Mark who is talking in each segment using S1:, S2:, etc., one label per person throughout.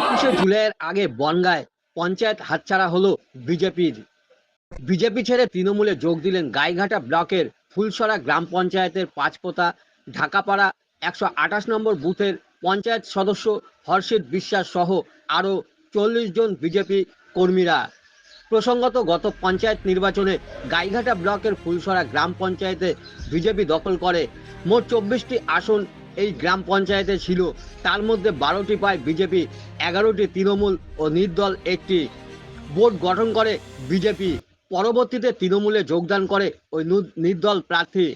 S1: একুশে জুলাইয়ের আগে বনগায় পঞ্চায়েত হাতছাড়া হলো বিজেপির। বিজেপি ছেড়ে তৃণমূলে যোগ দিলেন গাইঘাটা ব্লকের ফুলসরা গ্রাম পঞ্চায়েতের পাঁচপোতা, ঢাকাপাড়া একশো আঠাশ নম্বর বুথের পঞ্চায়েত সদস্য হর্ষিত বিশ্বাস সহ আরও চল্লিশ জন বিজেপি কর্মীরা। প্রসঙ্গত গত পঞ্চায়েত নির্বাচনে গাইঘাটা ব্লকের ফুলসরা গ্রাম পঞ্চায়েতে বিজেপি দখল করে। মোট চব্বিশটি আসন এই গ্রাম পঞ্চায়েতে ছিল। তার মধ্যে বারোটি পায় বিজেপি, এগারোটি তৃণমূল ও নির্দল একটি। বোর্ড গঠন করে বিজেপি। পরবর্তীতে তৃণমূলে যোগদান করে ওই নির্দল প্রার্থী।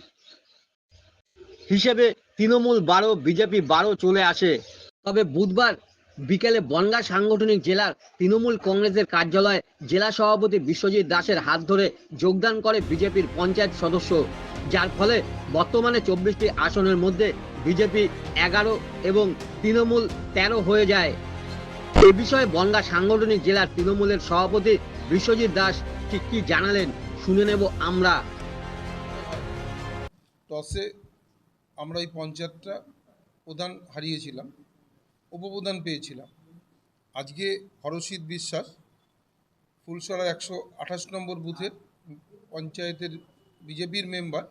S1: হিসেবে তৃণমূল বারো, বিজেপি বারো চলে আসে। তবে বুধবার বিকেলে বনগাঁ সাংগঠনিক জেলার তৃণমূল কংগ্রেসের কার্যালয়ে জেলা সভাপতি বিশ্বজিৎ দাসের হাত ধরে যোগদান করে বিজেপির পঞ্চায়েত সদস্য। যার ফলে বর্তমানে চব্বিশটি আসনের মধ্যে বিজেপি এগারো এবং তৃণমূল তেরো হয়ে যায়। এ বিষয়ে বনগাঁ সাংগঠনিক জেলার তৃণমূলের সভাপতি বিশ্বজিৎ দাস ঠিক কি জানালেন শুনে নেব আমরা।
S2: টসে আমরা এই পঞ্চায়েতটা প্রধান হারিয়েছিলাম। উপপ্রধান পেয়েছিলাম। আজকে হরষিত বিশ্বাস ফুলসরা একশো আঠাশ নম্বর বুথের পঞ্চায়েতের বিজেপির মেম্বার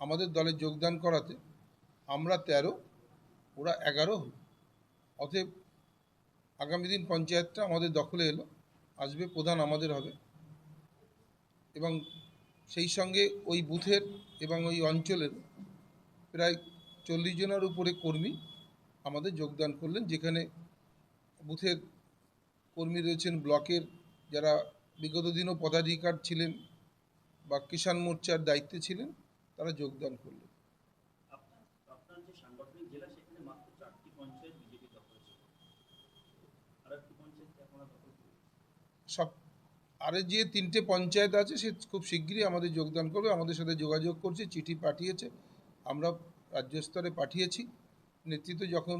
S2: আমাদের দলে যোগদান করাতে আমরা তেরো, ওরা এগারো হল। অতএব আগামী দিন পঞ্চায়েতটা আমাদের দখলে এলো, আসবে, প্রধান আমাদের হবে। এবং সেই সঙ্গে ওই বুথের এবং ওই অঞ্চলের প্রায় চল্লিশ জনের উপরে কর্মী আমাদের যোগদান করলেন, যেখানে বুথের কর্মী রয়েছেন, ব্লকের যারা বিগত দিনও পদাধিকার ছিলেন বা কিষাণ মোর্চার দায়িত্বে ছিলেন, তারা যোগদান করলেন। সব, আরে যে তিনটে পঞ্চায়েত আছে, সে খুব শিগগিরই আমাদের যোগদান করবে, আমাদের সাথে যোগাযোগ করছে, চিঠি পাঠিয়েছে, আমরা রাজ্য স্তরে পাঠিয়েছি। নেতৃত্ব যখন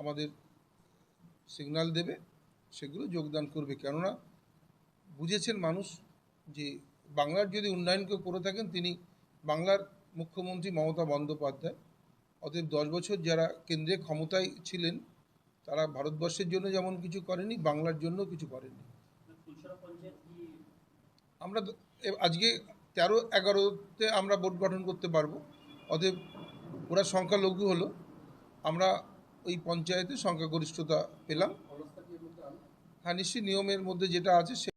S2: আমাদের সিগন্যাল দেবে, সেগুলো যোগদান করবে। কেননা বুঝেছেন মানুষ যে বাংলার যদি উন্নয়ন কেউ করে থাকেন, তিনি বাংলার মুখ্যমন্ত্রী মমতা বন্দ্যোপাধ্যায়। অতএব দশ বছর যারা কেন্দ্রে ক্ষমতায় ছিলেন, তারা ভারতবর্ষের জন্য যেমন কিছু করেনি, বাংলার জন্য কিছু করেনি আমরা আজকে তেরো এগারোতে আমরা বোর্ড গঠন করতে পারব। অতএব ওরা সংখ্যালঘু হলো। আমরা ওই পঞ্চায়েতে সংখ্যাগরিষ্ঠতা পেলাম। হ্যাঁ নিশ্চয়ই নিয়মের মধ্যে যেটা আছে